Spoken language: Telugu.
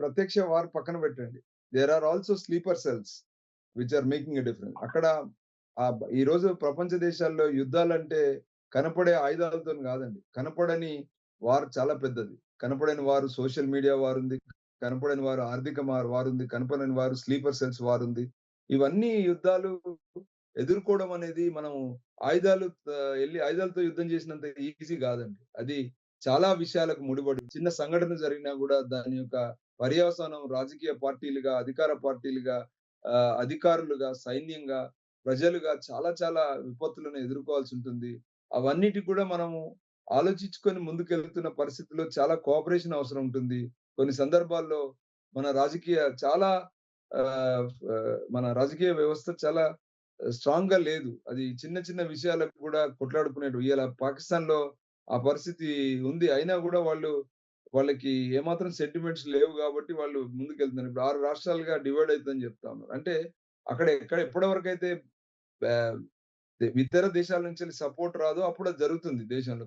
ప్రత్యక్ష వార్ పక్కన పెట్టండి. There are also sleeper cells which are making a difference. అక్కడ ఈ రోజు ఈరోజు ప్రపంచ దేశాల్లో యుద్ధాలంటే కనపడే ఆయుధాలతోని కాదండి కనపడని వార్ చాలా పెద్దది. కనపడని వారు సోషల్ మీడియా వారు ఉంది కనపడని వారు ఆర్థిక వారు ఉంది కనపడని వారు స్లీపర్ సెల్స్ వారుంది. ఇవన్నీ యుద్ధాలు ఎదుర్కోవడం అనేది మనం ఆయుధాలు వెళ్ళి ఆయుధాలతో యుద్ధం చేసినంత ఈజీ కాదండి అది చాలా విషయాలకు ముడిపడి చిన్న సంఘటన జరిగినా కూడా దాని యొక్క పర్యవసానం రాజకీయ పార్టీలుగా, అధికార పార్టీలుగా, అధికారులుగా, సైన్యంగా, ప్రజలుగా చాలా చాలా విపత్తులను ఎదుర్కోవాల్సి ఉంటుంది అవన్నిటికి కూడా మనము ఆలోచించుకొని ముందుకెళ్తున్న పరిస్థితుల్లో చాలా కోఆపరేషన్ అవసరం ఉంటుంది. కొన్ని సందర్భాల్లో మన రాజకీయ చాలా మన రాజకీయ వ్యవస్థ చాలా స్ట్రాంగ్గా లేదు. అది చిన్న చిన్న విషయాలకు కూడా కొట్లాడుకునేలా పాకిస్తాన్లో ఆ పరిస్థితి ఉంది. అయినా కూడా వాళ్ళు వాళ్ళకి ఏమాత్రం సెంటిమెంట్స్ లేవు కాబట్టి వాళ్ళు ముందుకెళ్తున్నారు. ఇప్పుడు ఆరు రాష్ట్రాలుగా డివైడ్ అవుతుందని చెప్తా ఉన్నారు. అంటే అక్కడ ఎక్కడ ఎప్పటి వరకు అయితే ఇతర దేశాల నుంచి సపోర్ట్ రాదో అప్పుడు జరుగుతుంది దేశంలో.